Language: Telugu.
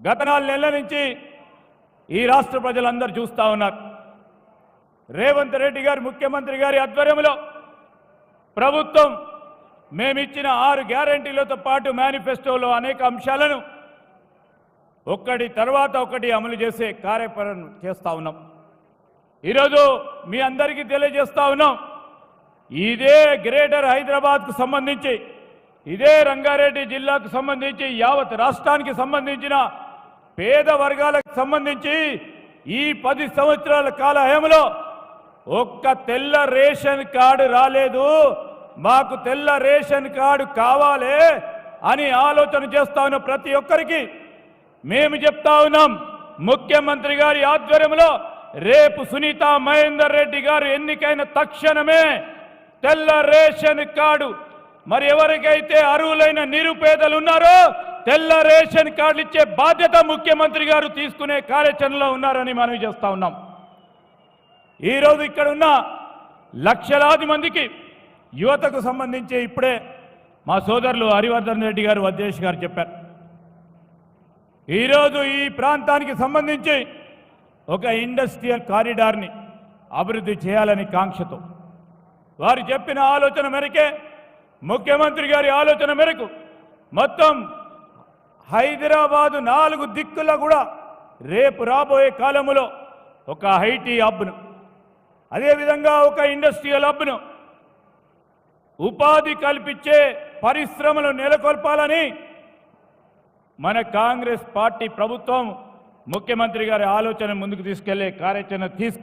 గత నాలుగు నెలల నుంచి ఈ రాష్ట్ర ప్రజలందరూ చూస్తా ఉన్నారు. రేవంత్ రెడ్డి గారు ముఖ్యమంత్రి గారి ఆధ్వర్యంలో ప్రభుత్వం మేమిచ్చిన ఆరు గ్యారంటీలతో పాటు మేనిఫెస్టోలో అనేక అంశాలను ఒక్కటి తర్వాత ఒకటి అమలు చేసే కార్యక్రమం చేస్తా ఉన్నాం. ఈరోజు మీ అందరికీ తెలియజేస్తా ఉన్నాం. ఇదే గ్రేటర్ హైదరాబాద్కు సంబంధించి ఇదే రంగారెడ్డి జిల్లాకు సంబంధించి యావత్ రాష్ట్రానికి సంబంధించిన పేద వర్గాలకు సంబంధించి ఈ పది సంవత్సరాల కాల హయంలో ఒక్క తెల్ల రేషన్ కార్డు రాలేదు. మాకు తెల్ల రేషన్ కార్డు కావాలి అని ఆలోచన చేస్తా ఉన్న ప్రతి ఒక్కరికి మేము చెప్తా ఉన్నాం. ముఖ్యమంత్రి గారి ఆధ్వర్యంలో రేపు సునీత మహేందర్ రెడ్డి గారు ఎన్నికైన తక్షణమే తెల్ల రేషన్ కార్డు. మరి ఎవరికైతే అరువులైన నిరుపేదలు ఉన్నారో తెల్ల రేషన్ కార్డులు ఇచ్చే బాధ్యత ముఖ్యమంత్రి గారు తీసుకునే కార్యాచరణలో ఉన్నారని మనం చేస్తా ఉన్నాం. ఈరోజు ఇక్కడ ఉన్న లక్షలాది మందికి యువతకు సంబంధించి ఇప్పుడే మా సోదరులు హరివర్ధన్ రెడ్డి గారు వద్దేశ్ గారు చెప్పారు. ఈరోజు ఈ ప్రాంతానికి సంబంధించి ఒక ఇండస్ట్రియల్ కారిడార్ని అభివృద్ధి చేయాలని కాంక్షతో వారు చెప్పిన ఆలోచన మేరకే ముఖ్యమంత్రి గారి ఆలోచన మేరకు మొత్తం హైదరాబాదు నాలుగు దిక్కుల కూడా రేపు రాబోయే కాలములో ఒక ఐటీ హబ్ను అదేవిధంగా ఒక ఇండస్ట్రియల్ హబ్ను ఉపాధి కల్పించే పరిశ్రమలు నెలకొల్పాలని మన కాంగ్రెస్ పార్టీ ప్రభుత్వం ముఖ్యమంత్రి గారి ఆలోచన ముందుకు తీసుకెళ్ళే కార్యాచరణ తీసుకు